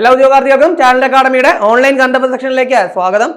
എല്ലാ ഉദ്യോഗാർത്ഥികൾക്കും channel അക്കാഡമിയുടെ online കണ്ടപ്പ് സെക്ഷനിലേക്ക് സ്വാഗതം.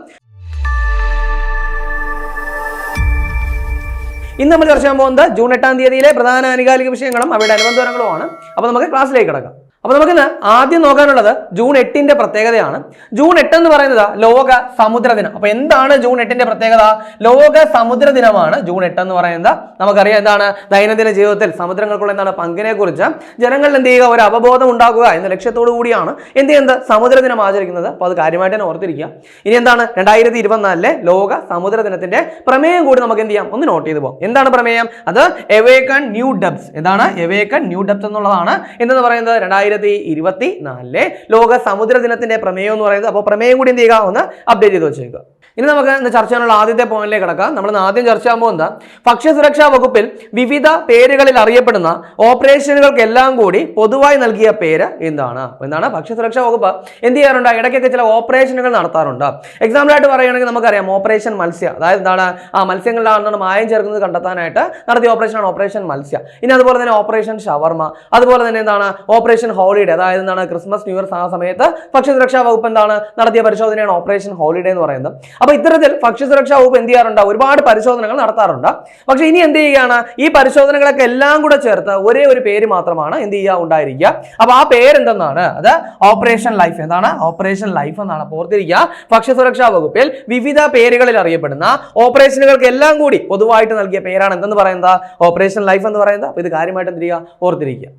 ഇന്ന് നമ്മൾ ചർച്ച ചെയ്യാൻ പോകുന്നത് ജൂൺ എട്ടാം തീയതിയിലെ പ്രധാന ആനുകാലിക വിഷയങ്ങളും അവയുടെ അനുബന്ധങ്ങളുമാണ് അപ്പോൾ നമുക്ക് ക്ലാസ്സിലേക്ക് കിടക്കാം. അപ്പോൾ നമുക്കിന്ന് ആദ്യം നോക്കാനുള്ളത് ജൂൺ എട്ടിന്റെ പ്രത്യേകതയാണ്. ജൂൺ എട്ട് എന്ന് പറയുന്നത് ലോക സമുദ്ര ദിനം. അപ്പോൾ എന്താണ് ജൂൺ എട്ടിന്റെ പ്രത്യേകത? ലോക സമുദ്ര ദിനമാണ് ജൂൺ എട്ട് എന്ന് പറയുന്നത്. നമുക്കറിയാം എന്താണ്? ദൈനംദിന ജീവിതത്തിൽ സമുദ്രങ്ങൾക്കുള്ള എന്താണ് പങ്കിനെ കുറിച്ച് ജനങ്ങളിൽ എന്ത് ചെയ്യുക? ഒരു അവബോധം ഉണ്ടാക്കുക എന്ന ലക്ഷ്യത്തോടു കൂടിയാണ് എന്ത് ചെയ്യുന്നത്? സമുദ്ര ദിനം ആചരിക്കുന്നത്. അപ്പോൾ അത് കാര്യമായിട്ട് തന്നെ ഓർത്തിരിക്കുക. ഇനി എന്താണ്? രണ്ടായിരത്തി ഇരുപത്തിനാലിലെ ലോക സമുദ്ര ദിനത്തിന്റെ പ്രമേയം കൂടി നമുക്ക് എന്ത് ചെയ്യാം? ഒന്ന് നോട്ട് ചെയ്തു പോകാം എന്താണ് പ്രമേയം? അത് എവേക്കൺ ന്യൂ ഡബ്സ് എന്താണ്? എവേക്കൺ ന്യൂ ഡബ്സ് എന്നുള്ളതാണ്. എന്തെന്ന് പറയുന്നത്? രണ്ടായിരത്തി ഇരുപത്തി നാലിലെ ലോക സമുദ്ര ദിനത്തിന്റെ പ്രമേയം എന്ന് പറയുന്നത്. അപ്പോൾ പ്രമേയം കൂടി എന്ത് ചെയ്യുക? ഒന്ന് അപ്ഡേറ്റ് ചെയ്ത് വെച്ചേക്കുക. ഇനി നമുക്ക് ഇന്ന് ചർച്ച ചെയ്യാനുള്ള ആദ്യത്തെ പോയിന്റിലേക്ക് കിടക്കാം. നമ്മൾ ആദ്യം ചർച്ച ചെയ്യാൻ പോകുന്നത് ഭക്ഷ്യസുരക്ഷാ വകുപ്പിൽ വിവിധ പേരുകളിൽ അറിയപ്പെടുന്ന ഓപ്പറേഷനുകൾക്കെല്ലാം കൂടി പൊതുവായി നൽകിയ പേര് എന്താണ്? എന്താണ്? ഭക്ഷ്യസുരക്ഷാ വകുപ്പ് എന്ത് ചെയ്യാറുണ്ട്? ഇടയ്ക്കൊക്കെ ചില ഓപ്പറേഷനുകൾ നടത്താറുണ്ട്. എക്സാമ്പിളായിട്ട് പറയുകയാണെങ്കിൽ നമുക്കറിയാം ഓപ്പറേഷൻ മത്സ്യ. അതായത് എന്താണ്? ആ മത്സ്യങ്ങളിലാണ് മായം ചേർക്കുന്നത് കണ്ടെത്താനായിട്ട് നടത്തിയ ഓപ്പറേഷനാണ് ഓപ്പറേഷൻ മത്സ്യ. ഇനി അതുപോലെ തന്നെ ഓപ്പറേഷൻ ഷവർമ. അതുപോലെ തന്നെ എന്താണ്? Operation holiday. അതായത് എന്താണ്? ക്രിസ്മസ് ന്യൂ ഇയർ ആ സമയത്ത് ഭക്ഷ്യസുരക്ഷാ വകുപ്പ് എന്താണ്? നടത്തിയ പരിശോധനയാണ് ഓപ്പറേഷൻ ഹോളിഡേ എന്ന് പറയുന്നത്. അപ്പോൾ ഇത്തരത്തിൽ ഭക്ഷ്യസുരക്ഷാ വകുപ്പ് എന്ത് ചെയ്യാറുണ്ട്? ഒരുപാട് പരിശോധനകൾ നടത്താറുണ്ട്. പക്ഷെ ഇനി എന്ത് ചെയ്യുകയാണ്? ഈ പരിശോധനകളൊക്കെ എല്ലാം കൂടെ ചേർത്ത് ഒരേ ഒരു പേര് മാത്രമാണ് എന്ത് ചെയ്യുക? ഉണ്ടായിരിക്കുക. അപ്പോൾ ആ പേരെന്തെന്നാണ്? അത് ഓപ്പറേഷൻ ലൈഫ്. എന്താണ്? ഓപ്പറേഷൻ ലൈഫ് എന്നാണ്. ഓർത്തിരിക്കുക. ഭക്ഷ്യസുരക്ഷാ വകുപ്പിൽ വിവിധ പേരുകളിൽ അറിയപ്പെടുന്ന ഓപ്പറേഷനുകൾക്ക് എല്ലാം കൂടി പൊതുവായിട്ട് നൽകിയ പേരാണ് എന്തെന്ന് പറയുന്നത്? ഓപ്പറേഷൻ ലൈഫ് എന്ന് പറയുന്നത്. ഇത് കാര്യമായിട്ട് എന്ത് ചെയ്യുക? ഓർത്തിരിക്കുക.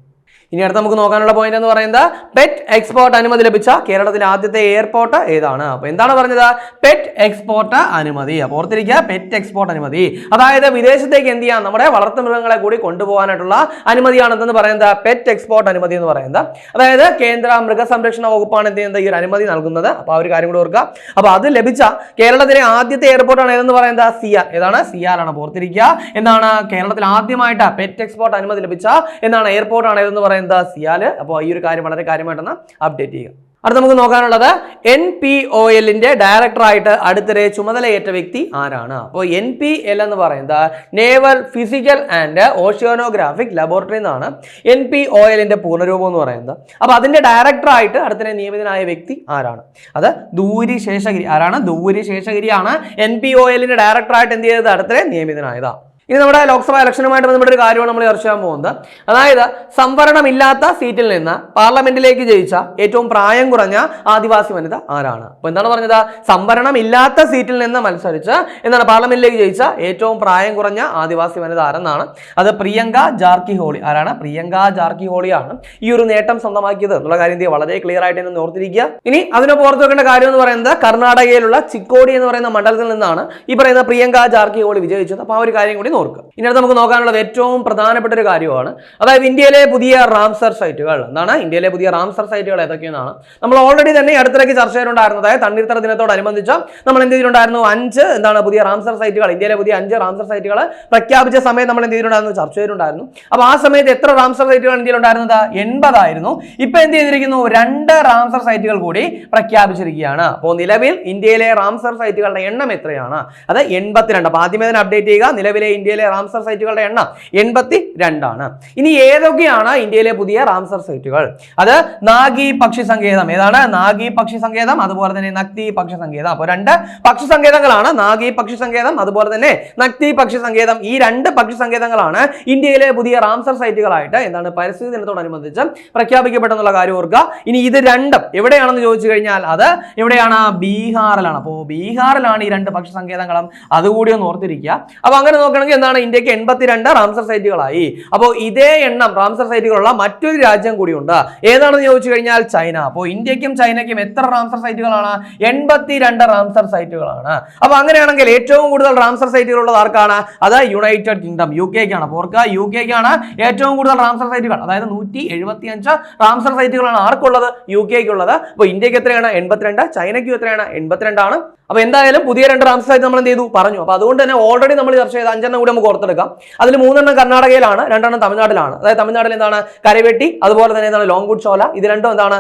ഇനി അടുത്ത് നമുക്ക് നോക്കാനുള്ള പോയിന്റ് എന്ന് പറയുന്നത് പെറ്റ് എക്സ്പോർട്ട് അനുമതി ലഭിച്ച കേരളത്തിലെ ആദ്യത്തെ എയർപോർട്ട് ഏതാണ്? അപ്പോൾ എന്താണ് പറഞ്ഞത്? പെറ്റ് എക്സ്പോർട്ട് അനുമതി. അപ്പോൾ ഓർത്തിരിക്കുക പെറ്റ് എക്സ്പോർട്ട് അനുമതി. അതായത് വിദേശത്തേക്ക് എന്ത് ചെയ്യാം? നമ്മുടെ വളർത്തുമൃഗങ്ങളെ കൂടി കൊണ്ടുപോകാനായിട്ടുള്ള അനുമതിയാണ് എന്തെന്ന് പറയുന്നത് പെറ്റ് എക്സ്പോർട്ട് അനുമതി എന്ന് പറയുന്നത്. അതായത് കേന്ദ്ര മൃഗസംരക്ഷണ വകുപ്പാണ് എന്ത് ചെയ്യുന്നത്? ഈ ഒരു അനുമതി നൽകുന്നത്. അപ്പോൾ ആ ഒരു കാര്യം കൂടി ഓർക്കുക. അപ്പോൾ അത് ലഭിച്ച കേരളത്തിലെ ആദ്യത്തെ എയർപോർട്ട് ആണ് ഏതെന്ന് പറയുന്നത്? സിയാൽ ഏതാണ്? സി ആർ ആണ്. ഓർത്തിരിക്കുക. എന്താണ്? കേരളത്തിൽ ആദ്യമായിട്ട് പെറ്റ് എക്സ്പോർട്ട് അനുമതി ലഭിച്ച എന്താണ്? ആണ് ഏതെന്ന് പറയുന്നത്? സിയാൽ അപ്പോൾ ഈ ഒരു കാര്യം വളരെ കാര്യമായിട്ടൊന്ന് അപ്ഡേറ്റ് ചെയ്യുക. അടുത്ത നമുക്ക് നോക്കാനുള്ളത് എൻ പി ഒ എല്ലിന്റെ ഡയറക്ടറായിട്ട് അടുത്തിടെ ചുമതലയേറ്റ വ്യക്തി ആരാണ്? അപ്പോൾ എൻ പി എൽ എന്ന് പറയുന്നത് naval physical and oceanographic laboratory എന്നാണ് എൻ പി ഒ എല്ലിന്റെ പൂർണരൂപം എന്ന് പറയുന്നത്. അപ്പോൾ അതിന്റെ ഡയറക്ടറായിട്ട് അടുത്തിടെ നിയമിതനായ വ്യക്തി ആരാണ്? അത് ദൂരി ശേഷഗിരി ആരാണ് ദൂരി ശേഷഗിരിയാണ് എൻ പി ഒ എല്ലിന്റെ ഡയറക്ടറായിട്ട് എന്ത് ചെയ്തത്? അടുത്തിടെ നിയമിതനായതാണ് ഇനി നമ്മുടെ ലോക്സഭാ ഇലക്ഷനുമായിട്ട് ബന്ധപ്പെട്ട ഒരു കാര്യമാണ് നമ്മൾ ചർച്ച ചെയ്യാൻ പോകുന്നത്. അതായത് സംവരണമില്ലാത്ത സീറ്റിൽ നിന്ന് പാർലമെന്റിലേക്ക് ജയിച്ച ഏറ്റവും പ്രായം കുറഞ്ഞ ആദിവാസി വനിത ആരാണ്? അപ്പോൾ എന്താണ് പറഞ്ഞത്? സംവരണമില്ലാത്ത സീറ്റിൽ നിന്ന് മത്സരിച്ച് എന്താണ് പാർലമെന്റിലേക്ക് ജയിച്ച ഏറ്റവും പ്രായം കുറഞ്ഞ ആദിവാസി വനിത ആരെന്നാണ്? അത് പ്രിയങ്ക ജാർക്കി ഹോളി ആരാണ്? പ്രിയങ്ക ജാർക്കി ഹോളിയാണ് ഈ ഒരു നേട്ടം സ്വന്തമാക്കിയത് എന്നുള്ള കാര്യം വളരെ ക്ലിയർ ആയിട്ട് എന്ന് ഓർത്തിരിക്കുക. ഇനി അതിനെ ഓർത്ത് വെക്കേണ്ട കാര്യം എന്ന് പറയുന്നത് കർണാടകയിലുള്ള ചിക്കോടി എന്ന് പറയുന്ന മണ്ഡലത്തിൽ നിന്നാണ് ഈ പറയുന്ന പ്രിയങ്ക ജാർക്കി ഹോളി വിജയിച്ചത്. അപ്പോൾ ആ ഒരു കാര്യം കൂടി ഓർക്കുക ഇനി അടുത്ത് നമുക്ക് നോക്കാനുള്ളത് ഏറ്റവും പ്രധാനപ്പെട്ട ഒരു കാര്യമാണ്. അതായത് ഇന്ത്യയിലെ പുതിയ റാംസർ സൈറ്റുകൾ. എന്താണ്? ഇന്ത്യയിലെ പുതിയ റാംസർ സൈറ്റുകൾ ഏതൊക്കെയെന്നാണ്. നമ്മൾ ഓൾറെഡി തന്നെ അടുത്തിടയ്ക്ക് ചർച്ച ചെയ്തിട്ടുണ്ടായിരുന്നു അതായത് തണ്ണീർത്തറ ദിനത്തോടനുബന്ധിച്ച് നമ്മൾ എന്ത് ചെയ്തിട്ടുണ്ടായിരുന്നു? അഞ്ച് എന്താണ് പുതിയ റാംസർ സൈറ്റുകൾ ഇന്ത്യയിലെ പുതിയ അഞ്ച് റാംസർ സൈറ്റുകൾ പ്രഖ്യാപിച്ച സമയത്ത് നമ്മൾ എന്ത് ചെയ്തിട്ടുണ്ടായിരുന്നു? ചർച്ച ചെയ്തിട്ടുണ്ടായിരുന്നു. അപ്പോൾ ആ സമയത്ത് എത്ര റാംസർ സൈറ്റുകൾ ഇന്ത്യയിൽ ഉണ്ടായിരുന്നത്? എൺപതായിരുന്നു. ഇപ്പൊ എന്ത് ചെയ്തിരിക്കുന്നു? രണ്ട് റാംസർ സൈറ്റുകൾ കൂടി പ്രഖ്യാപിച്ചിരിക്കുകയാണ്. അപ്പോൾ നിലവിൽ ഇന്ത്യയിലെ റാംസർ സൈറ്റുകളുടെ എണ്ണം എത്രയാണ്? അത് എൺപത്തിരണ്ട്. അപ്പോൾ ആദ്യമേ തന്നെ അപ്ഡേറ്റ് ചെയ്യുക. നിലവിലെ ഇന്ത്യയിലെ റാംസർ സൈറ്റുകളുടെ എണ്ണം എൺപത്തി രണ്ടാണ് ഇനി ഏതൊക്കെയാണ് ഇന്ത്യയിലെ പുതിയ റാംസർ സൈറ്റുകൾ? അത് നാഗി പക്ഷി സങ്കേതം. ഏതാണ്? നാഗി പക്ഷി സങ്കേതം അതുപോലെ തന്നെ നക്തി പക്ഷി സങ്കേതം. അപ്പോൾ രണ്ട് പക്ഷി സങ്കേതങ്ങളാണ്. നാഗി പക്ഷി സങ്കേതം അതുപോലെ തന്നെ നക്തി പക്ഷി സങ്കേതം. ഈ രണ്ട് പക്ഷി സങ്കേതങ്ങളാണ് ഇന്ത്യയിലെ പുതിയ റാംസർ സൈറ്റുകളായിട്ട് എന്താണ് പരിസ്ഥിതി ദിനത്തോടനുബന്ധിച്ച് പ്രഖ്യാപിക്കപ്പെട്ടെന്നുള്ള കാര്യം ഓർക്കുക. ഇനി ഇത് രണ്ടും എവിടെയാണെന്ന് ചോദിച്ചു കഴിഞ്ഞാൽ അത് എവിടെയാണ്? ബീഹാറിലാണ്. അപ്പോൾ ബീഹാറിലാണ് ഈ രണ്ട് പക്ഷി സങ്കേതങ്ങളും. അതുകൂടി ഒന്ന് ഓർത്തിരിക്കുക. അപ്പോൾ അങ്ങനെ എന്താണ്? ഇന്ത്യയ്ക്ക് എൺപത്തിരണ്ട് റാംസർ സൈറ്റുകളായി. അപ്പോൾ ഇതേ എണ്ണം റാംസർ സൈറ്റുകളുള്ള മറ്റൊരു രാജ്യം കൂടിയുണ്ട്. ഏതാണെന്ന് ചോദിച്ചു കഴിഞ്ഞാൽ ചൈന. അപ്പോൾ ഇന്ത്യക്കും ചൈനയ്ക്കും എത്ര റാംസർ സൈറ്റുകളാണ്? എൺപത്തിരണ്ട് റാംസർ സൈറ്റുകളാണ്. അപ്പോൾ അങ്ങനെയാണെങ്കിൽ ഏറ്റവും കൂടുതൽ റാംസർ സൈറ്റുകൾ ഉള്ളത് ആർക്കാണ്? അത് യുണൈറ്റഡ് കിങ്ഡം യു കെക്കാണ് ഓർക്കുക യു കെക്കാണ് ഏറ്റവും കൂടുതൽ റാംസർ സൈറ്റുകൾ. അതായത് നൂറ്റി എഴുപത്തി അഞ്ച് റാംസർ സൈറ്റുകളാണ് ആർക്കുള്ളത്? യു കെക്കുള്ളത് അപ്പോൾ ഇന്ത്യയ്ക്ക് എത്രയാണ്? എൺപത്തിരണ്ട് ചൈനയ്ക്കും എത്രയാണ്? എൺപത്തിരണ്ടാണ്. അപ്പൊ എന്തായാലും പുതിയ രണ്ട് സൈറ്റ് നമ്മൾ എന്ത് ചെയ്തു? പറഞ്ഞു. അപ്പൊ അതുകൊണ്ട് തന്നെ ഓൾറെഡി നമ്മൾ ചർച്ച ചെയ്ത അഞ്ചെണ്ണം കൂടി നമുക്ക് ഓർത്തെടുക്കാം. അതിൽ മൂന്നെണ്ണം കർണാടകയിലാണ് രണ്ടെണ്ണം തമിഴ്നാട്ടിലാണ്. അതായത് തമിഴ്നാട്ടിൽ എന്താണ്? കരവെട്ടി അതുപോലെ തന്നെ എന്താണ്? ലോങ്കുഡ് ചോല ഇത് രണ്ടും എന്താണ്?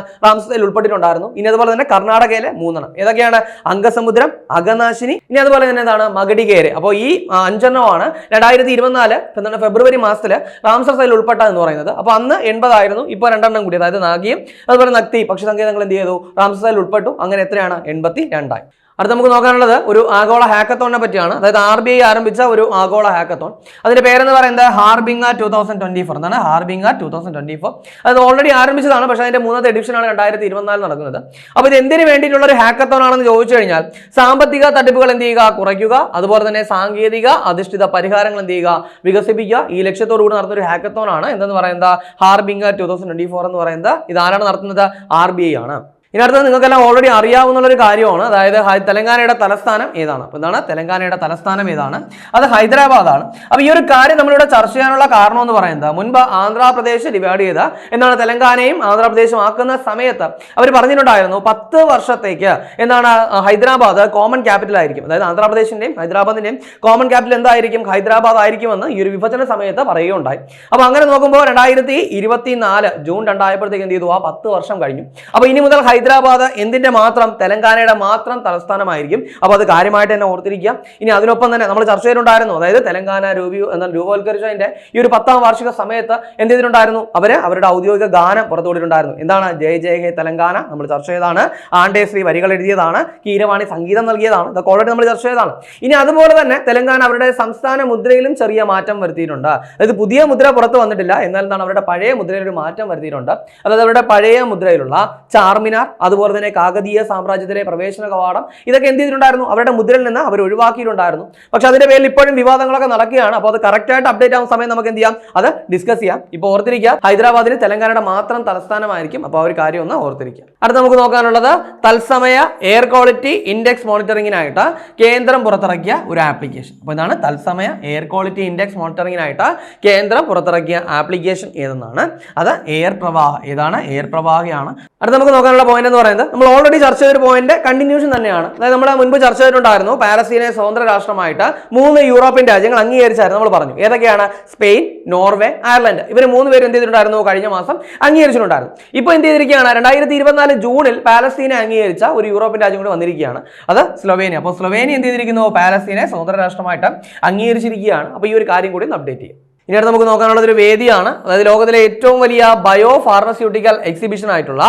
സൈറ്റിൽ ഉൾപ്പെട്ടിട്ടുണ്ടായിരുന്നു. ഇനി അതുപോലെ തന്നെ കർണാടകയിലെ മൂന്നെണ്ണം. ഏതൊക്കെയാണ്? അംഗസമുദ്രം അഗനാശിനി ഇനി അതുപോലെ തന്നെ എന്താണ്? മകടികേര്. അപ്പോൾ ഈ അഞ്ചെണ്ണമാണ് രണ്ടായിരത്തി ഇരുപത്തിനാല് എന്താണ് ഫെബ്രുവരി മാസത്തിൽ റാംസർ സൈൽ ഉൾപ്പെട്ട എന്ന് പറയുന്നത്. അപ്പോൾ അന്ന് എൺപതായിരുന്നു ഇപ്പോൾ രണ്ടെണ്ണം കൂടി. അതായത് നാഗിയും അതുപോലെ നക്തി പക്ഷി സങ്കേതങ്ങൾ എന്ത് ചെയ്തു? റാംസർ സൈൽ ഉൾപ്പെട്ടു. അങ്ങനെ എത്രയാണ്? എൺപത്തി രണ്ടായി അടുത്ത നമുക്ക് നോക്കാനുള്ളത് ഒരു ആഗോള ഹാക്കത്തോണിനെ പറ്റിയാണ്. അതായത് ആർ ബി ഐ ആരംഭിച്ച ഒരു ആഗോള ഹാക്കത്തോൺ അതിന്റെ പേരെന്ന് പറയുന്നത് harbinger two thousand twenty four എന്നാണ്. Harbinger two thousand twenty four അത് ഓൾറെഡി ആരംഭിച്ചതാണ് പക്ഷേ അതിന്റെ മൂന്നാമത്തെ എഡിഷനാണ് രണ്ടായിരത്തി ഇരുപത്തിനാല് നടക്കുന്നത്. അപ്പോൾ ഇത് എന്തിനു വേണ്ടിയിട്ടുള്ള ഒരു ഹാക്കത്തോൺ ആണെന്ന് ചോദിച്ചു കഴിഞ്ഞാൽ സാമ്പത്തിക തട്ടിപ്പുകൾ എന്ത് ചെയ്യുക? കുറയ്ക്കുക. അതുപോലെ തന്നെ സാങ്കേതിക അധിഷ്ഠിത പരിഹാരങ്ങൾ എന്ത് ചെയ്യുക? വികസിപ്പിക്കുക. ഈ ലക്ഷ്യത്തോടുകൂടി നടത്തുന്ന ഒരു ഹാക്കത്തോൺ ആണ്. എന്തെന്ന് പറയുന്നത്? Harbinger two thousand twenty four എന്ന് പറയുന്നത്. ഇതാരാണ് നടത്തുന്നത്? ആർ ബി ഐ ആണ്. ഇനി അടുത്തത് നിങ്ങൾക്കെല്ലാം ഓൾറെഡി അറിയാവുന്ന ഒരു കാര്യമാണ്. അതായത് തെലങ്കാനയുടെ തലസ്ഥാനം ഏതാണ്? അപ്പോൾ എന്താണ് തെലങ്കാനയുടെ തലസ്ഥാനം ഏതാണ്? അത് ഹൈദരാബാദാണ്. അപ്പോൾ ഈ ഒരു കാര്യം നമ്മളിവിടെ ചർച്ച ചെയ്യാനുള്ള കാരണം എന്ന് പറയുന്നത് മുൻപ് ആന്ധ്രാപ്രദേശ് ഡിവൈഡ് ചെയ്ത എന്താണ് തെലങ്കാനയും ആന്ധ്രാപ്രദേശും ആക്കുന്ന സമയത്ത് അവർ പറഞ്ഞിട്ടുണ്ടായിരുന്നു പത്ത് വർഷത്തേക്ക് എന്താണ് ഹൈദരാബാദ് കോമൺ ക്യാപിറ്റൽ ആയിരിക്കും. അതായത് ആന്ധ്രാപ്രദേശിന്റെയും ഹൈദരാബാദിന്റെയും കോമൺ ക്യാപിറ്റൽ എന്തായിരിക്കും? ഹൈദരാബാദ് ആയിരിക്കുമെന്ന് ഈ ഒരു വിഭജന സമയത്ത് പറയുകയുണ്ടായി. അപ്പോൾ അങ്ങനെ നോക്കുമ്പോൾ രണ്ടായിരത്തി ഇരുപത്തിനാല് ജൂൺ രണ്ടായപ്പോഴത്തേക്ക് എന്ത് ചെയ്തു? ആ പത്ത് വർഷം കഴിഞ്ഞു. അപ്പോൾ ഇനി മുതൽ ഹൈദരാബാദ് എന്തിന്റെ മാത്രം തെലങ്കാനയുടെ മാത്രം തലസ്ഥാനമായിരിക്കും. അപ്പോൾ അത് കാര്യമായിട്ട് തന്നെ ഓർത്തിരിക്കുക. ഇനി അതിനൊപ്പം തന്നെ നമ്മൾ ചർച്ച ചെയ്തിട്ടുണ്ടായിരുന്നു അതായത് തെലങ്കാന രൂപീ എന്നാൽ രൂപവൽക്കരിച്ചതിന്റെ ഈ ഒരു പത്താം വാർഷിക സമയത്ത് എന്ത് ചെയ്തിട്ടുണ്ടായിരുന്നു? അവർ അവരുടെ ഔദ്യോഗിക ഗാനം പുറത്തുവിട്ടിട്ടുണ്ടായിരുന്നു എന്താണ്? ജയ ജയ ഹേ തെലങ്കാന നമ്മൾ ചർച്ച ചെയ്താണ് ആണ്ടേ ശ്രീ വരികൾ എഴുതിയതാണ്. കീരവാണി സംഗീതം നൽകിയതാണ്. ഇതൊക്കെ ഓൾറെഡി നമ്മൾ ചർച്ച ചെയ്തതാണ്. ഇനി അതുപോലെ തന്നെ തെലങ്കാന അവരുടെ സംസ്ഥാന മുദ്രയിലും ചെറിയ മാറ്റം വരുത്തിയിട്ടുണ്ട്. അതായത് പുതിയ മുദ്ര പുറത്ത് വന്നിട്ടില്ല. എന്നാൽ എന്താണ്? അവരുടെ പഴയ മുദ്രയിൽ ഒരു മാറ്റം വരുത്തിയിട്ടുണ്ട്. അതായത് അവരുടെ പഴയ മുദ്രയിലുള്ള ചാർമിനാർ അതുപോലെ തന്നെ കാകതീയ സാമ്രാജ്യത്തിലെ പ്രവേശന കവാടം ഇതൊക്കെ എന്ത് ചെയ്തിട്ടുണ്ടായിരുന്നു? അവരുടെ മുദ്രയിൽ നിന്ന് അവർ ഒഴിവാക്കിയിട്ടുണ്ടായിരുന്നു. പക്ഷെ അതിന്റെ പേരിൽ ഇപ്പോഴും വിവാദങ്ങളൊക്കെ നടക്കുകയാണ്. അപ്പോൾ അത് കറക്റ്റ് ആയിട്ട് അപ്ഡേറ്റ് ആവുന്ന സമയം നമുക്ക് എന്ത് ചെയ്യാം? അത് ഡിസ്കസ് ചെയ്യാം. ഇപ്പോൾ ഓർത്തിരിക്കുക ഹൈദരാബാദിന് തെലങ്കാനയുടെ മാത്രം തലസ്ഥാനമായിരിക്കും. അപ്പോൾ ആ ഒരു കാര്യം ഒന്ന് ഓർത്തിരിക്കുക. അടുത്ത നമുക്ക് നോക്കാനുള്ളത് തത്സമയ എയർ ക്വാളിറ്റി ഇൻഡെക്സ് മോണിറ്ററിംഗിനായിട്ട് കേന്ദ്രം പുറത്തിറക്കിയ ഒരു ആപ്ലിക്കേഷൻ അപ്പോൾ ഇതാണ് തത്സമയ എയർ ക്വാളിറ്റി ഇൻഡെക്സ് മോണിറ്ററിംഗിനായിട്ട് കേന്ദ്രം പുറത്തിറക്കിയ ആപ്ലിക്കേഷൻ ഏതെന്നാണ്? അത് എയർ പ്രവാഹ. ഏതാണ്? എയർ പ്രവാഹയാണ്. അടുത്ത നമുക്ക് നോക്കാനുള്ള പോയിന്റ് എന്ന് പറയുന്നത് നമ്മൾ ഓൾറെഡി ചർച്ച ചെയ്ത ഒരു പോയിന്റ് കണ്ടിന്യൂഷൻ തന്നെയാണ്. അതായത് നമ്മൾ മുൻപ് ചർച്ച ചെയ്തിട്ടുണ്ടായിരുന്നു പാലസ്തീനെ സ്വതന്ത്ര രാഷ്ട്രമായിട്ട് മൂന്ന് യൂറോപ്യൻ രാജ്യങ്ങൾ അംഗീകരിച്ചായിരുന്നു നമ്മൾ പറഞ്ഞു. ഏതൊക്കെയാണ്? Spain Norway Ireland. ഇവർ മൂന്ന് പേര് എന്ത് ചെയ്തിട്ടുണ്ടായിരുന്നു കഴിഞ്ഞ മാസം അംഗീകരിച്ചിട്ടുണ്ടായിരുന്നു. ഇപ്പോൾ എന്ത് ചെയ്തിരിക്കുകയാണ്? രണ്ടായിരത്തി ഇരുപത്തിനാല് ജൂണിൽ പാലസ്തീനെ അംഗീകരിച്ച ഒരു യൂറോപ്യൻ രാജ്യം കൂടി വന്നിരിക്കുകയാണ്. അത് സ്ലൊവേനിയ. അപ്പോൾ സ്ലൊവേനിയ എന്ത് ചെയ്തിരിക്കുന്നു? പാലസ്തീനെ സ്വതന്ത്ര രാഷ്ട്രമായിട്ട് അംഗീകരിച്ചിരിക്കുകയാണ്. അപ്പോൾ ഈ ഒരു കാര്യം കൂടി ഒന്ന് അപ്ഡേറ്റ് ചെയ്യും. ഇനി അടുത്ത് നമുക്ക് നോക്കാനുള്ളത് ഒരു വേദിയാണ്. അതായത് ലോകത്തിലെ ഏറ്റവും വലിയ ബയോ ഫാർമസ്യൂട്ടിക്കൽ എക്സിബിഷൻ ആയിട്ടുള്ള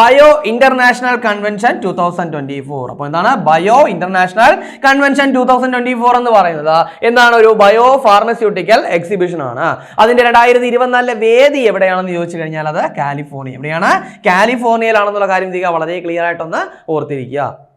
bio international convention two thousand twenty four അപ്പോൾ എന്താണ്? Bio international convention two thousand twenty four എന്ന് പറയുന്നത് എന്താണ് ഒരു ബയോ ഫാർമസ്യൂട്ടിക്കൽ എക്സിബിഷൻ ആണ്. അതിന്റെ രണ്ടായിരത്തി ഇരുപത്തിനാലിലെ വേദി എവിടെയാണെന്ന് ചോദിച്ചു കഴിഞ്ഞാൽ അത് കാലിഫോർണിയ. എവിടെയാണ്? കാലിഫോർണിയയിലാണെന്നുള്ള കാര്യം വളരെ ക്ലിയർ ആയിട്ടൊന്ന് ഓർത്തിരിക്കുക.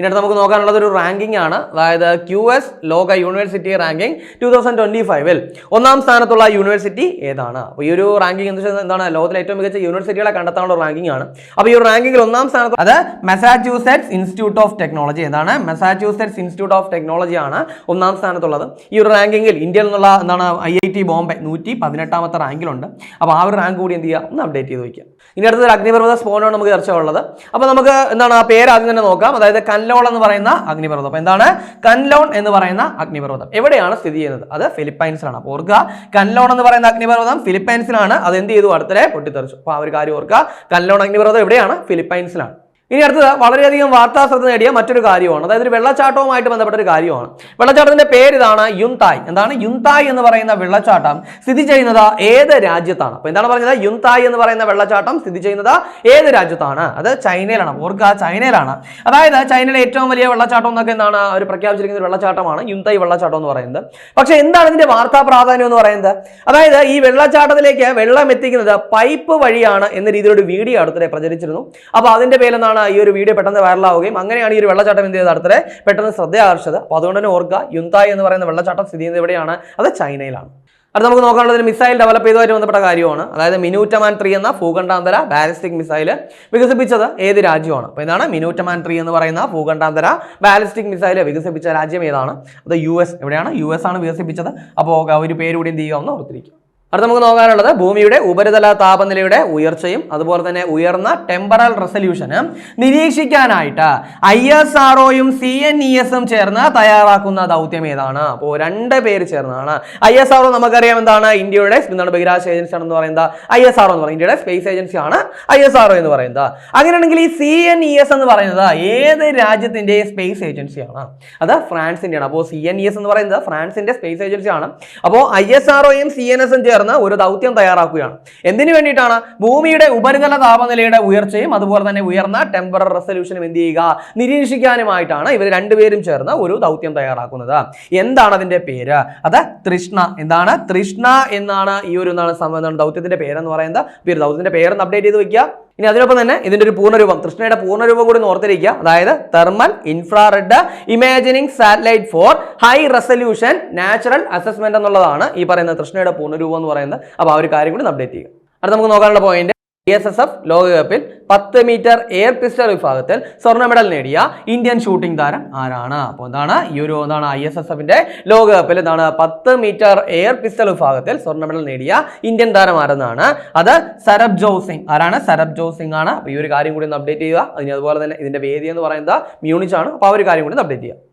ഇനി അടുത്ത് നമുക്ക് നോക്കാനുള്ളത് ഒരു റാങ്കിംഗ് ആണ്. അതായത് ക്യു എസ് ലോക university ranking two thousand twenty ഫൈവിൽ ഒന്നാം സ്ഥാനത്തുള്ള യൂണിവേഴ്സിറ്റി ഏതാണ്? അപ്പോൾ ഈ ഒരു റാങ്കിംഗ് വെച്ചാൽ എന്താണ്? ലോകത്തിലെ ഏറ്റവും മികച്ച യൂണിവേഴ്സിറ്റികളെ കണ്ടെത്താനുള്ള റാങ്കിംഗ് ആണ്. അപ്പോൾ ഈ ഒരു റാങ്കിങ്ങിൽ ഒന്നാം സ്ഥാനത്ത് അത് മെസാച്യൂസെറ്റ്സ് ഇൻസ്റ്റിറ്റ്യൂട്ട് ഓഫ് ടെക്നോളജി ഏതാണ്? മെസാച്യൂസെറ്റ്സ് ഇൻസ്റ്റിറ്റ്യൂട്ട് ഓഫ് ടെക്നോളജി ആണ് ഒന്നാം സ്ഥാനത്തുള്ളത്. ഈ ഒരു റാങ്കിങ്ങിൽ ഇന്ത്യയിൽ നിന്നുള്ള എന്താണ്? ഐ ഐ ടി ബോംബെ നൂറ്റി പതിനെട്ടാമത്തെ റാങ്കിലുണ്ട് അപ്പോൾ ആ ഒരു റാങ്ക് കൂടി എന്ത് ചെയ്യുക? ഒന്ന് അപ്ഡേറ്റ് ചെയ്ത് വയ്ക്കുക. ഇനി അടുത്തത് അഗ്നിപർവത സ്പോണാണ് നമുക്ക് ചർച്ച ഉള്ളത്. അപ്പോൾ നമുക്ക് എന്താണ് ആ പേര് ആദ്യം തന്നെ നോക്കാം. അതായത് കൻലോൺ എന്ന് പറയുന്ന അഗ്നിപർവതം. അപ്പോൾ എന്താണ്? കൻലോൺ എന്ന് പറയുന്ന അഗ്നിപർവതം. എവിടെയാണ് സ്ഥിതി ചെയ്യുന്നത്? അത് ഫിലിപ്പൈൻസിലാണ്. അപ്പോൾ ഓർക്കുക കൻലോൺ എന്ന് പറയുന്ന അഗ്നിപർവതം ഫിലിപ്പൈൻസിലാണ്. അത് എന്ത് ചെയ്തു? അടുത്തലെ പൊട്ടിത്തെറിച്ചു. അപ്പോൾ ആ ഒരു കാര്യം ഓർക്കുക കൻലോൺ അഗ്നിപർവതം എവിടെയാണ്? ഫിലിപ്പൈൻസിലാണ്. ഇനി അടുത്തത് വളരെയധികം വാർത്താ ശ്രദ്ധ നേടിയ മറ്റൊരു കാര്യമാണ്. അതായത് ഒരു വെള്ളച്ചാട്ടവുമായിട്ട് ബന്ധപ്പെട്ട ഒരു കാര്യമാണ്. വെള്ളച്ചാട്ടത്തിന്റെ പേര് ഇതാണ് യുൻതായ് എന്താണ്? യുൻതായ് എന്ന് പറയുന്ന വെള്ളച്ചാട്ടം സ്ഥിതി ചെയ്യുന്നത് ഏത് രാജ്യത്താണ്? അപ്പൊ എന്താണ് പറഞ്ഞത്? യുൻതായ് എന്ന് പറയുന്ന വെള്ളച്ചാട്ടം സ്ഥിതി ചെയ്യുന്നത് ഏത് രാജ്യത്താണ്? അത് ചൈനയിലാണ്. ഓർക്കുക ചൈനയിലാണ്. അതായത് ചൈനയിലെ ഏറ്റവും വലിയ വെള്ളച്ചാട്ടം എന്നൊക്കെ എന്താണ്? അവർ പ്രഖ്യാപിച്ചിരിക്കുന്ന വെള്ളച്ചാട്ടമാണ് യുൻതായ് വെള്ളച്ചാട്ടം എന്ന് പറയുന്നത്. പക്ഷെ എന്താണ് ഇതിന്റെ വാർത്താ പ്രാധാന്യം എന്ന് പറയുന്നത്? അതായത് ഈ വെള്ളച്ചാട്ടത്തിലേക്ക് വെള്ളം എത്തിക്കുന്നത് പൈപ്പ് വഴിയാണ് എന്ന രീതിയിലൊരു വീഡിയോ അടുത്തിടെ പ്രചരിച്ചിരുന്നു. അപ്പൊ അതിന്റെ പേരെന്താണ്? ഈ ഒരു വീഡിയോ പെട്ടെന്ന് വൈറലാവുകയും അങ്ങനെയാണ് ഈ ഒരു വെള്ളച്ചാട്ടം എന്ത് ചെയ്തത് അടുത്തത് പെട്ടെന്ന് ശ്രദ്ധ ആകർഷിച്ചത് അപ്പോൾ അതുകൊണ്ട് തന്നെ ഓർക്കുക യുന്തായ് എന്ന് പറയുന്ന വെള്ളച്ചാട്ടം സ്ഥിതി ചെയ്യുന്നത് എവിടെയാണ്? അത് ചൈനയിലാണ്. അത് നമുക്ക് നോക്കാനുള്ളത് മിസൈൽ ഡെവലപ്പ് ചെയ്തതുമായിട്ട് ബന്ധപ്പെട്ട കാര്യമാണ്. അതായത് മിനൂറ്റമാൻ ത്രീ എന്ന ഭൂഖണ്ഡാന്തര ബാലിസ്റ്റിക് മിസൈൽ വികസിപ്പിച്ചത് ഏത് രാജ്യമാണ്? അപ്പോൾ ഇതാണ് മിനൂറ്റമാൻ ത്രീ എന്ന് പറയുന്ന ഭൂഖണ്ഡാന്തര ബാലിസ്റ്റിക് മിസൈൽ വികസിപ്പിച്ച രാജ്യം ഏതാണ്? അത് യു എസ് എവിടെയാണ്? യു എസ് ആണ് വികസിപ്പിച്ചത്. അപ്പോൾ ഒരു പേര് കൂടി എന്ത് ചെയ്യുക? ഓർത്തിരിക്കും അടുത്ത നമുക്ക് നോക്കാനുള്ളത് ഭൂമിയുടെ ഉപരിതല താപനിലയുടെ ഉയർച്ചയും അതുപോലെ തന്നെ ഉയർന്ന ടെമ്പറൽ റെസല്യൂഷന് നിരീക്ഷിക്കാനായിട്ട് ഐ എസ് ആർ ഒയും സി എൻ ഇ എസും ചേർന്ന് തയ്യാറാക്കുന്ന ദൗത്യം ഏതാണ്? അപ്പോൾ രണ്ട് പേര് ചേർന്നാണ്. ഐ എസ് ആർ ഒ നമുക്കറിയാം എന്താണ്? ഇന്ത്യയുടെ എന്താണ് ബഹിരാശ ഏജൻസി ആണെന്ന് പറയുന്നത്. ഐ എസ് ആർഒ എന്ന് പറയുന്നത് ഇന്ത്യയുടെ സ്പേസ് ഏജൻസി ആണ് ഐ എസ് ആർ ഒ എന്ന് പറയുന്നത്. അങ്ങനെയാണെങ്കിൽ ഈ സി എൻ ഇ എസ് എന്ന് പറയുന്നത് ഏത് രാജ്യത്തിന്റെ സ്പേസ് ഏജൻസിയാണ് അത് ഫ്രാൻസിന്റെയാണ് അപ്പോൾ സി എൻ ഇ എസ് എന്ന് പറയുന്നത് ഫ്രാൻസിന്റെ സ്പേസ് ഏജൻസിയാണ് അപ്പോൾ ഐ എസ് ആർ ഒയും സി എൻ എസും ചേർന്ന് ഒരു ദൗത്യം തയ്യാറാക്കുകയാണ്. എന്തിനു വേണ്ടിയിട്ടാണ്? ഭൂമിയുടെ ഉപരിതല താപനിലയുടെ ഉയർച്ചയും അതുപോലെ തന്നെ ഉയർന്ന ടെമ്പറൽ റെസൊല്യൂഷനും എന്ത് ചെയ്യുക? നിരീക്ഷിക്കാനുമായിട്ടാണ് ഇവർ രണ്ടുപേരും ചേർന്ന് ഒരു ദൗത്യം തയ്യാറാക്കുന്നത്. എന്താണ് അതിന്റെ പേര്? അത് തൃഷ്ണ. എന്താണ്? തൃഷ്ണ എന്നാണ് ഈ ഒരു എന്താണ് ദൗത്യത്തിന്റെ പേരെന്ന് പറയുന്നത്? ദൗത്യത്തിന്റെ പേരൊന്ന് അപ്ഡേറ്റ് ചെയ്ത് വെക്കുക. ഇനി അതിനൊപ്പം തന്നെ ഇതിന്റെ ഒരു പൂർണരൂപം കൃഷ്ണയുടെ പൂർണരൂപം കൂടി ഓർത്തിരിക്കുക. അതായത് thermal infrared imaging satellite for high resolution natural assessment എന്നുള്ളതാണ് ഈ പറയുന്ന കൃഷ്ണയുടെ പൂർണരൂപം എന്ന് പറയുന്നത്. അപ്പോൾ ആ ഒരു കാര്യം കൂടി അപ്ഡേറ്റ് ചെയ്യുക. അടുത്ത നമുക്ക് നോക്കാനുള്ള പോയിന്റ് എസ് എസ് എഫ് ലോകകപ്പിൽ പത്ത് മീറ്റർ എയർ പിസ്റ്റൾ വിഭാഗത്തിൽ സ്വർണ മെഡൽ നേടിയ ഇന്ത്യൻ ഷൂട്ടിംഗ് താരം ആരാണ്? അപ്പോൾ എന്താണ് ഈ ഒരു എന്താണ് ഐ എസ് എസ് എഫിന്റെ ലോകകപ്പിൽ എന്താണ് പത്ത് മീറ്റർ എയർ പിസ്റ്റൾ വിഭാഗത്തിൽ സ്വർണ മെഡൽ നേടിയ ഇന്ത്യൻ താരം ആരെന്നാണ്? അത് സരബ് ജോ സിംഗ്. ആരാണ്? സരബ് ജോ സിംഗ് ആണ്. അപ്പോൾ ഈ ഒരു കാര്യം കൂടി ഒന്ന് അപ്ഡേറ്റ് ചെയ്യുക. അതിന് അതുപോലെ തന്നെ ഇതിന്റെ വേദി എന്ന് പറയുന്നത് മ്യൂണിച്ചാണ്. അപ്പോൾ ആ ഒരു കാര്യം കൂടി ഒന്ന് അപ്ഡേറ്റ് ചെയ്യുക.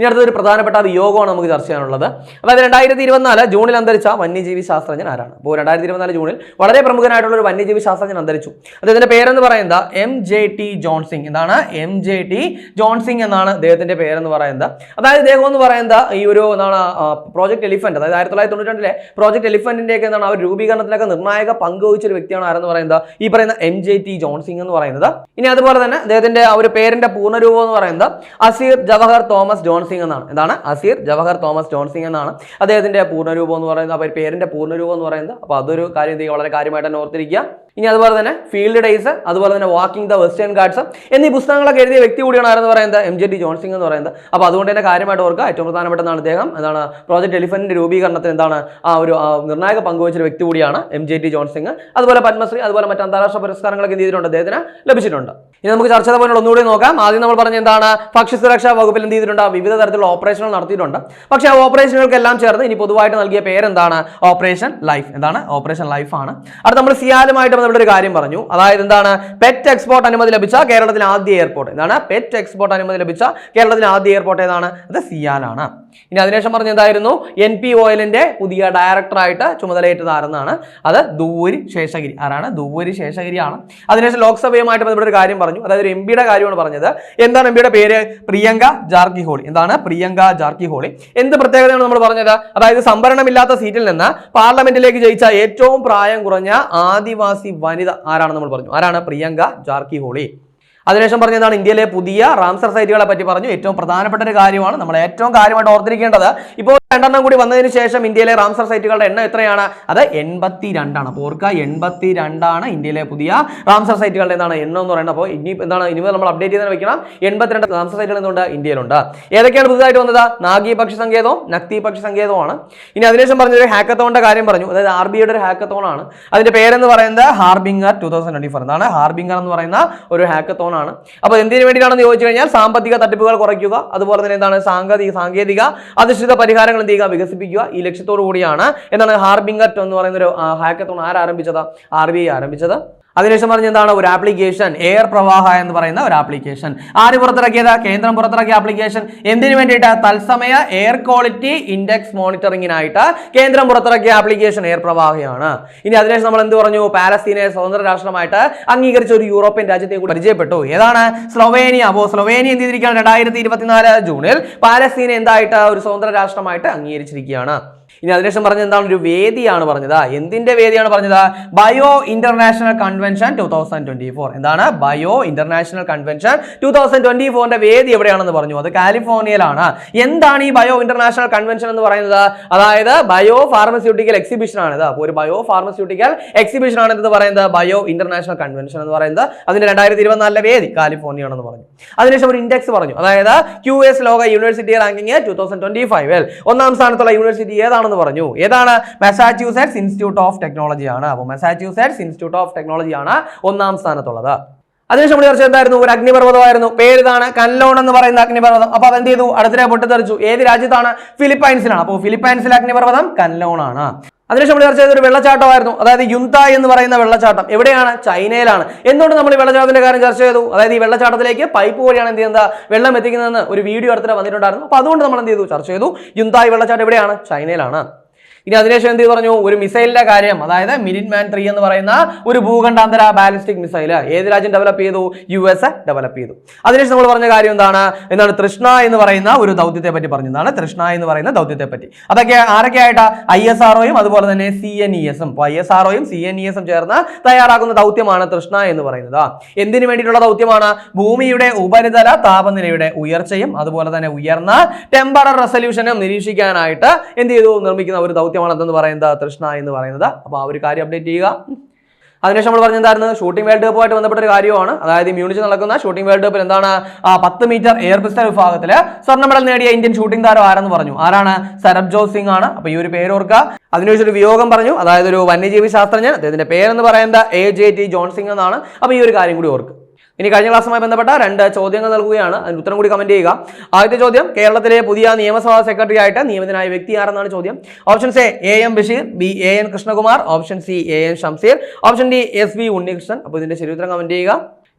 ഇനി അടുത്തൊരു പ്രധാനപ്പെട്ട വിയോഗമാണ് നമുക്ക് ചർച്ച ചെയ്യാനുള്ളത്. അതായത് രണ്ടായിരത്തി ഇരുപത്തിനാല് ജൂണിൽ അന്തരിച്ച വന്യജീവി ശാസ്ത്രജ്ഞൻ ആരാണ്? അപ്പോൾ രണ്ടായിരത്തി ഇരുപത്തിനാല് ജൂണിൽ വളരെ പ്രമുഖനായിട്ടുള്ള ഒരു വന്യജീവി ശാസ്ത്രജ്ഞൻ അന്തരിച്ചു. അദ്ദേഹത്തിന്റെ പേരെന്ന് പറയുന്നത് എം ജെ ടി ജോൺസിംഗ്. എന്താണ്? എം ജെ ടി ജോൺസിംഗ് എന്നാണ് അദ്ദേഹത്തിന്റെ പേരെന്ന് പറയുന്നത്. അതായത് ഇദ്ദേഹം എന്ന് പറയുന്നത് ഈ ഒരു എന്താണ് പ്രോജക്ട് എലിഫന്റ് അതായത് ആയിരത്തി തൊള്ളായിരത്തി തൊണ്ണൂറ്റി പ്രോജക്ട് എലിഫന്റിന്റെ ഒക്കെ എന്താണ് ആ ഒരു രൂപീകരണത്തിലൊക്കെ നിർണായക പങ്ക് വഹിച്ച ഒരു വ്യക്തിയാണ് ആരെന്ന് പറയുന്നത് ഈ പറയുന്ന എം ജെ ടി ജോൺസിംഗ് എന്ന് പറയുന്നത്. ഇനി അതുപോലെ തന്നെ അദ്ദേഹത്തിന്റെ ആ ഒരു പേരിന്റെ പൂർണരൂപം എന്ന് പറയുന്നത് അസീർ ജവഹർ തോമസ് ജോൺസിംഗ് എന്നാണ്. എന്താണ്? അസീർ ജവഹർ തോമസ് ജോൺസിംഗ് എന്നാണ്. അദ്ദേഹത്തിന്റെ പൂർണരൂപം എന്ന് പറയുന്നത് അപ്പോൾ പേരിന്റെ പൂർണരൂപം എന്ന് പറയുന്നത്. അപ്പോൾ അതൊരു കാര്യം എന്ത് വളരെ കാര്യമായിട്ട് ഓർത്തിരിക്കുക. ഇനി അതുപോലെ തന്നെ ഫീൽഡ് ഡേയ്സ് അതുപോലെ തന്നെ വാക്കിംഗ് ദ വെസ്റ്റേൺ ഗാർഡ്സ് എന്നീ പുസ്തകങ്ങളൊക്കെ എഴുതിയ വ്യക്തി കൂടിയാണ് ആരെന്ന് പറയുന്നത്? എം ജെ ഡി ജോൺസിംഗ് എന്ന് പറയുന്നത്. അപ്പോൾ അതുകൊണ്ട് തന്നെ കാര്യമായിട്ട് ഓർക്കുക ഏറ്റവും പ്രധാനപ്പെട്ടതാണ് അദ്ദേഹം എന്താണ്? പ്രോജക്ട് എലിഫന്റിന്റെ രൂപീകരണത്തിന് എന്താണ്? ആ ഒരു നിർണായക പങ്കുവച്ചൊരു വ്യക്തി കൂടിയാണ് എം ജെ ഡി ജോൺസിംഗ് അതുപോലെ പത്മശ്രീ അതുപോലെ മറ്റ് അന്താരാഷ്ട്ര പുരസ്കാരങ്ങളൊക്കെ എന്ത് ചെയ്തിട്ടുണ്ട്? അദ്ദേഹത്തിന് ലഭിച്ചിട്ടുണ്ട്. ഇനി നമുക്ക് ചർച്ച പോലെ ഒന്നുകൂടി നോക്കാം. ആദ്യം നമ്മൾ പറഞ്ഞ എന്താണ്? ഭക്ഷ്യസുരക്ഷാ വകുപ്പിൽ എന്ത് ചെയ്തിട്ടുണ്ട്? വിവിധ തരത്തിലുള്ള ഓപ്പറേഷനുകൾ നടത്തിയിട്ടുണ്ട്. പക്ഷേ ആ ഓപ്പറേഷനുകൾക്കെല്ലാം ചേർന്ന് ഇനി പൊതുവായിട്ട് നൽകിയ പേരെന്താണ്? Operation life. എന്താണ്? ഓപ്പറേഷൻ ലൈഫ് ആണ് അടുത്ത നമ്മൾ സിയാലുമായിട്ട് ബന്ധപ്പെട്ട ഒരു കാര്യം പറഞ്ഞു. അതായത് എന്താണ്? പെറ്റ് എക്സ്പോർട്ട് അനുമതി ലഭിച്ച കേരളത്തിലെ ആദ്യ എയർപോർട്ട് എന്താണ്? പെറ്റ് എക്സ്പോർട്ട് അനുമതി ലഭിച്ച കേരളത്തിലെ ആദ്യ എയർപോർട്ട് ഏതാണ്? അത് സിയാലാണ് ഇനി അതിനുശേഷം പറഞ്ഞ എന്തായിരുന്നു? എൻ പി ഓയിലിന്റെ പുതിയ ഡയറക്ടറായിട്ട് ചുമതലയേറ്റത് ആരെന്നാണ് അത് ദൂരി ശേഷഗിരി. ആരാണ്? ദൂരി ശേഷഗിരിയാണ്. അതിനുശേഷം ലോക്സഭയുമായിട്ട് ബന്ധപ്പെട്ട ഒരു കാര്യം പറഞ്ഞു. അതായത് ഒരു എം പിയുടെ കാര്യമാണ് പറഞ്ഞത്. എന്താണ് എം പിയുടെ പേര്? പ്രിയങ്ക ജാർക്കിഹോളി. എന്താണ്? പ്രിയങ്ക ജാർക്കിഹോളി. എന്ത് പ്രത്യേകതയാണ് നമ്മൾ പറഞ്ഞത്? അതായത് സംവരണമില്ലാത്ത സീറ്റിൽ നിന്ന് പാർലമെന്റിലേക്ക് ജയിച്ച ഏറ്റവും പ്രായം കുറഞ്ഞ ആദിവാസി വനിത ആരാണ് നമ്മൾ പറഞ്ഞു. ആരാണ്? പ്രിയങ്ക ജാർക്കി ഹോളി അതിനുശേഷം പറഞ്ഞതാണ് ഇന്ത്യയിലെ പുതിയ റാംസർ സൈറ്റുകളെ പറ്റി പറഞ്ഞു. ഏറ്റവും പ്രധാനപ്പെട്ട ഒരു കാര്യമാണ് നമ്മൾ ഏറ്റവും കാര്യമായിട്ട് ഓർത്തിരിക്കേണ്ടത്. ഇപ്പോൾ രണ്ടെണ്ണം കൂടി വന്നതിന് ശേഷം ഇന്ത്യയിലെ റാംസർ സൈറ്റുകളുടെ എണ്ണം എത്രയാണ്? അത് എൺപത്തി രണ്ടാണ് അപ്പോൾ ഓർക്കുക എൺപത്തി രണ്ടാണ് ഇന്ത്യയിലെ പുതിയ റാംസർ സൈറ്റുകളുടെ എന്താണ് എണ്ണം എന്ന് പറയുന്നത്. അപ്പോൾ ഇനി എന്താണ് ഇനി നമ്മൾ അപ്ഡേറ്റ് ചെയ്ത് വെക്കണം. എൺപത്തിരണ്ട് റാംസർ സൈറ്റുകൾ എന്തുകൊണ്ട് ഇന്ത്യയിലുണ്ട്. ഏതൊക്കെയാണ് പുതുതായിട്ട് വന്നത്? നാഗി പക്ഷി സങ്കേതവും നക്തി പക്ഷി സങ്കേതവുമാണ്. ഇനി അതിനുശേഷം പറഞ്ഞൊരു ഹാക്കത്തോണിന്റെ കാര്യം പറഞ്ഞു. അതായത് ആർ ബിയുടെ ഒരു ഹാക്കത്തോണാണ് അതിന്റെ പേരെന്ന് പറയുന്നത് harbinger two thousand twenty four എന്താണ് ഹാർബിംഗർ എന്ന് പറയുന്ന ഒരു ഹാക്കത്തോണാണ് അപ്പോൾ എന്തിനു വേണ്ടിയിട്ടാണെന്ന് ചോദിച്ചു കഴിഞ്ഞാൽ സാമ്പത്തിക തട്ടിപ്പുകൾ കുറയ്ക്കുക. അതുപോലെ തന്നെ എന്താണ് സാങ്കേതിക സാങ്കേതിക അധിഷ്ഠിത പരിഹാരങ്ങൾ എന്ത് ചെയ്യുക? വികസിപ്പിക്കുക. ഈ ലക്ഷ്യത്തോടു കൂടിയാണ്. എന്താണ്? ഹാർബിംഗർ എന്ന് പറയുന്ന ഒരു ഹാക്കത്തോൺ ആരാരംഭിച്ചത്? ആർ ബി ഐ ആരംഭിച്ചത്? അതിനുശേഷം പറഞ്ഞ എന്താണ്? ഒരു ആപ്ലിക്കേഷൻ എയർ പ്രവാഹ എന്ന് പറയുന്ന ഒരു ആപ്ലിക്കേഷൻ ആര് പുറത്തിറക്കിയത്? കേന്ദ്രം പുറത്തിറക്കിയ ആപ്ലിക്കേഷൻ എന്തിനു വേണ്ടിയിട്ട്? തത്സമയ എയർ ക്വാളിറ്റി ഇൻഡെക്സ് മോണിറ്ററിംഗിനായിട്ട് കേന്ദ്രം പുറത്തിറക്കിയ ആപ്ലിക്കേഷൻ എയർ പ്രവാഹയാണ്. ഇനി അതിനുശേഷം നമ്മൾ എന്ത് പറഞ്ഞു? പാലസ്തീനെ സ്വതന്ത്ര രാഷ്ട്രമായിട്ട് അംഗീകരിച്ച ഒരു യൂറോപ്യൻ രാജ്യത്തെ കൂടി പരിചയപ്പെട്ടു. ഏതാണ്? സ്ലൊവേനിയ. അപ്പോൾ സ്ലൊവേനിയ എന്ത് ചെയ്തിരിക്കുകയാണ്? രണ്ടായിരത്തി ഇരുപത്തിനാല് ജൂണിൽ പാലസ്തീനെ എന്തായിട്ട്? ഒരു സ്വതന്ത്ര രാഷ്ട്രമായിട്ട് അംഗീകരിച്ചിരിക്കുകയാണ്. ഇനി അതിനുശേഷം പറഞ്ഞത് എന്താണ്? ഒരു വേദിയാണ് പറഞ്ഞത്. എന്തിന്റെ വേദിയാണ് പറഞ്ഞത്? Bio international convention two thousand twenty four എന്താണ്? Bio international convention two thousand twenty ഫോറിന്റെ വേദി എവിടെയാണെന്ന് പറഞ്ഞു. അത് കാലിഫോർണിയയിലാണ്. എന്താണ് ഈ ബയോ ഇന്റർനാഷണൽ കൺവെൻഷൻ എന്ന് പറയുന്നത്? അതായത് ബയോ ഫാർമസ്യൂട്ടിക്കൽ എക്സിബിഷൻ ആണ് ഇത്. അപ്പോൾ ഒരു ബയോ ഫാർമസ്യൂട്ടിക്കൽ എക്സിബിഷൻ ആണ് എന്ന് പറയുന്നത്? ബയോ ഇന്റർനാഷണൽ കൺവെൻഷൻ എന്ന് പറയുന്നത്. അതിന്റെ രണ്ടായിരത്തി ഇരുപത്തിനാലിലെ വേദി കാലിഫോർണിയ ആണെന്ന് പറഞ്ഞു. അതിനുശേഷം ഒരു ഇൻഡെക്സ് പറഞ്ഞു. അതായത് ക്യു എസ് ലോക university ranking two thousand twenty ഫൈവിൽ ഒന്നാം സ്ഥാനത്തുള്ള യൂണിവേഴ്സിറ്റി ഏതാണെന്ന് പറഞ്ഞു. ഏതാണ്? മെസാച്യൂസെറ്റ്സ് ഇൻസ്റ്റിറ്റ്യൂട്ട് ഓഫ് ടെക്നോളജി ആണ്. അപ്പോൾ മെസാച്യൂസെറ്റ്സ് ഇൻസ്റ്റിറ്റ്യൂട്ട് ഓഫ് ടെക്നോളജി ആണ് ഒന്നാം സ്ഥാനത്തുള്ളത്. അതിനുശേഷം നമ്മൾ ചർച്ച എന്തായിരുന്നു ഒരു അഗ്നിപർവതമായിരുന്നു. പേരിതാണ് കല്ലോൺ എന്ന് പറയുന്ന അഗ്നിപർവതം. അപ്പൊ അതെന്ത് ചെയ്തു? അടുത്തിടെ പൊട്ടിത്തെറിച്ചു. ഏത് രാജ്യത്താണ്? ഫിലിപ്പൈൻസിലാണ് അപ്പോൾ ഫിലിപ്പൈൻസിലെ അഗ്നിപർവതം ആണ്. അതിനുശേഷം നമ്മൾ ചർച്ച ചെയ്ത ഒരു വെള്ളച്ചാട്ടമായിരുന്നു. അതായത് യുന്ത എന്ന് പറയുന്ന വെള്ളച്ചാട്ടം. എവിടെയാണ്? ചൈനയിലാണ്. എന്തുകൊണ്ട് നമ്മൾ ഈ വെള്ളച്ചാട്ടത്തിന്റെ കാര്യം ചർച്ച ചെയ്തു? അതായത് ഈ വെള്ളച്ചാട്ടത്തിലേക്ക് പൈപ്പ് വഴിയാണ് എന്ത് ചെയ്യുന്നത്? വെള്ളം എത്തിക്കുന്നതെന്ന് ഒരു വീഡിയോ അടുത്തിടെ വന്നിട്ടുണ്ടായിരുന്നു. അപ്പോൾ അതുകൊണ്ട് നമ്മൾ എന്ത് ചെയ്തു? ചർച്ച ചെയ്തു. യുന്തായ് വെള്ളച്ചാട്ടം എവിടെയാണ്? ചൈനയിലാണ്. ഇനി അതിനുശേഷം എന്ത് പറഞ്ഞു? ഒരു മിസൈലിന്റെ കാര്യം അതായത് മിനിറ്റ് മാൻ ത്രീ എന്ന് പറയുന്ന ഒരു ഭൂഖണ്ഡാന്തര ബാലിസ്റ്റിക് മിസൈൽ ഏത് രാജ്യം ഡെവലപ്പ് ചെയ്തു? യു എസ് ഡെവലപ്പ് ചെയ്തു. അതിനുശേഷം നമ്മൾ പറഞ്ഞ കാര്യം എന്താണ്? എന്താണ് തൃഷ്ണ എന്ന് പറയുന്ന ഒരു ദൗത്യത്തെ പറ്റി പറഞ്ഞതാണ് തൃഷ്ണ എന്ന് പറയുന്ന ദൗത്യത്തെ പറ്റി. അതൊക്കെ ആരൊക്കെ ആയിട്ടാ ഐ എസ് ആർഒയും അതുപോലെ തന്നെ സി എൻ ഇ എസും ഐ എസ് ആർഒയും സി എൻ ഇ എസും ചേർന്ന് തയ്യാറാക്കുന്ന ദൗത്യമാണ് തൃഷ്ണ എന്ന് പറയുന്നത്. എന്തിനു വേണ്ടിയിട്ടുള്ള ദൗത്യമാണ്? ഭൂമിയുടെ ഉപരിതല താപനിലയുടെ ഉയർച്ചയും അതുപോലെ തന്നെ ഉയർന്ന ടെമ്പറർ റെസൊല്യൂഷനും നിരീക്ഷിക്കാനായിട്ട് എന്ത് ചെയ്തു? നിർമ്മിക്കുന്ന ഒരു ദൗത്യമാണ് എന്തെന്ന് പറയുന്നത് തൃഷ്ണ എന്ന് പറയുന്നത്. അപ്പോൾ ആ ഒരു കാര്യം അപ്ഡേറ്റ് ചെയ്യുക. അതിനുശേഷം നമ്മൾ പറഞ്ഞെന്തായിരുന്നു? ഷൂട്ടിംഗ് വേൾഡ് കപ്പുമായിട്ട് ബന്ധപ്പെട്ട ഒരു കാര്യമാണ്. അതായത് മ്യൂണിച്ച് നടക്കുന്ന ഷൂട്ടിംഗ് വേൾഡ് കപ്പിൽ എന്താണ്? പത്ത് മീറ്റർ എയർ പിസ്റ്റൽ വിഭാഗത്തിൽ സ്വർണ മെഡൽ നേടിയ ഇന്ത്യൻ ഷൂട്ടിംഗ് താരം ആരെന്ന് പറഞ്ഞു. ആരാണ്? സരബ്ജോത് സിംഗ് ആണ്. അപ്പൊ ഈ ഒരു പേര് ഓർക്കുക. അതിനുശേഷം ഒരു വിയോഗം പറഞ്ഞു. അതായത് ഒരു വന്യജീവി ശാസ്ത്രജ്ഞൻ. അദ്ദേഹത്തിന്റെ പേരെന്ന് പറയുന്നത് A J T John Singh എന്നാണ്. അപ്പൊ ഈ ഒരു കാര്യം കൂടി ഓർക്കുക. ഇനി കഴിഞ്ഞ ക്ലാസ്സുമായി ബന്ധപ്പെട്ട രണ്ട് ചോദ്യങ്ങൾ നൽകുകയാണ്. അതിന് ഉത്തരം കൂടി കമന്റ് ചെയ്യുക. ആദ്യത്തെ ചോദ്യം കേരളത്തിലെ പുതിയ നിയമസഭാ സെക്രട്ടറി ആയിട്ട് നിയമിതനായ വ്യക്തി ആരെന്നാണ് ചോദ്യം? Option A A M Basheer B A N Krishnakumar option C A N Shamseer option D S V Unnikrishnan. അപ്പോൾ ഇതിന്റെ ശരി ഉത്തരം കമന്റ് ചെയ്യുക.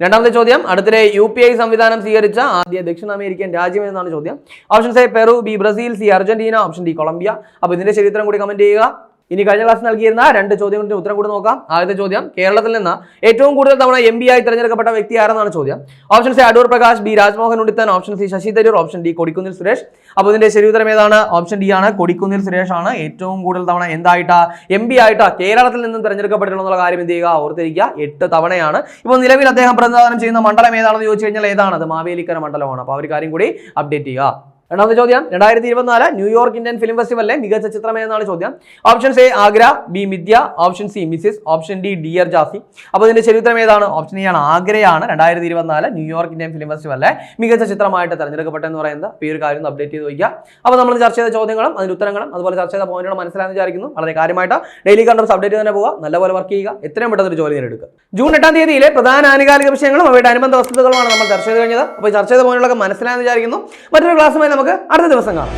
രണ്ടാമത്തെ ചോദ്യം അടുത്തിടെ യു പി ഐ സംവിധാനം സ്വീകരിച്ച ആദ്യ ദക്ഷിണ അമേരിക്കൻ രാജ്യം എന്നാണ് ചോദ്യം? Option A Peru B Brazil C Argentina option D Colombia. അപ്പോൾ ഇതിന്റെ ശരി ഉത്തരം കൂടി കമന്റ് ചെയ്യുക. ഇനി കഴിഞ്ഞ ക്ലാസ് നൽകിയിരുന്ന രണ്ട് ചോദ്യങ്ങളുടെ ഉത്തരം കൂടി നോക്കാം. ആദ്യത്തെ ചോദ്യം കേരളത്തിൽ നിന്ന് ഏറ്റവും കൂടുതൽ തവണ എം പി ആയി തെരഞ്ഞെടുക്കപ്പെട്ട വ്യക്തി ആരെന്നാണ് ചോദ്യം? Option C Adoor Prakash B Rajmohan Unnithan option C Shashi Tharoor option D Kodikunnil Suresh. അപ്പോൾ ഇതിന്റെ ശരി ഉത്തരം ഏതാണ്? ഓപ്ഷൻ ഡി ആണ് കൊടിക്കുന്നിൽ സുരേഷ് ആണ്. ഏറ്റവും കൂടുതൽ തവണ എന്തായിട്ടാ? എം പി ആയിട്ടാ കേരളത്തിൽ നിന്നും തെരഞ്ഞെടുക്കപ്പെട്ടിട്ടുള്ള കാര്യം എന്ത് ചെയ്യുക? ഓർത്തിരിക്കുക എട്ട് തവണയാണ്. ഇപ്പോൾ നിലവിൽ അദ്ദേഹം പ്രതിനിധാനം ചെയ്യുന്ന മണ്ഡലം ഏതാണെന്ന് ചോദിച്ചു കഴിഞ്ഞാൽ ഏതാണ്? അത് മാവേലിക്കര മണ്ഡലമാണ്. അപ്പോൾ ആ ഒരു കാര്യം കൂടി അപ്ഡേറ്റ് ചെയ്യുക. രണ്ടാമത്തെ ചോദ്യം രണ്ടായിരത്തി ഇരുപത്തിനാല് ന്യൂയോർക്ക് ഇന്ത്യൻ ഫിലിം ഫെസ്റ്റിവലിലെ മികച്ച ചിത്രം എന്നാണ് ചോദ്യം. Option A Agra B Mithya option C Mrs option D dear Jassi. അപ്പോൾ ഇതിന്റെ ചരിത്രം ഏതാണ് ഓപ്ഷൻ എ ആണ് ആഗ്രയാണ് രണ്ടായിരത്തി ഇരുപത്തിനാല് ന്യൂയോർക്ക് ഇന്ത്യൻ ഫിലിം ഫെസ്റ്റിവലിലെ മികച്ച ചിത്രമായിട്ട് തെരഞ്ഞെടുക്കപ്പെട്ടെന്ന് പറയുന്നത്. അപ്പോൾ ഈ ഒരു കാര്യം അപ്ഡേറ്റ് ചെയ്ത് വയ്ക്കുക. അപ്പോൾ നമ്മൾ ചർച്ച ചെയ്ത ചോദ്യങ്ങളും അതിന്റെ ഉത്തരങ്ങളും അതുപോലെ ചർച്ച ചെയ്ത പോയിന്റുകൾ മനസ്സിലാണെന്ന് വിചാരിക്കുന്നു. വളരെ കാര്യമായിട്ട് ഡെയിലി കണ്ടംസ് അപ്ഡേറ്റ് തന്നെ പോവുക. നല്ലപോലെ വർക്ക് ചെയ്യുക. എത്രയും പെട്ടെന്ന് ഒരു ജോലി നേടുക ജൂൺ എട്ടാം തീയതിയിലെ പ്രധാന ആനുകാലിക വിഷയങ്ങളും അവയുടെ അനുബന്ധ വസ്തുതകളുമാണ് നമ്മൾ ചർച്ച ചെയ്ത് കഴിഞ്ഞത്. അപ്പോൾ ചർച്ച ചെയ്ത പോയിന്റുകളൊക്കെ മനസ്സിലായെന്ന് വിചാരിക്കുന്നു. മറ്റൊരു ക്ലാസ്സുമായി നമുക്ക് അടുത്ത ദിവസം കാണാം.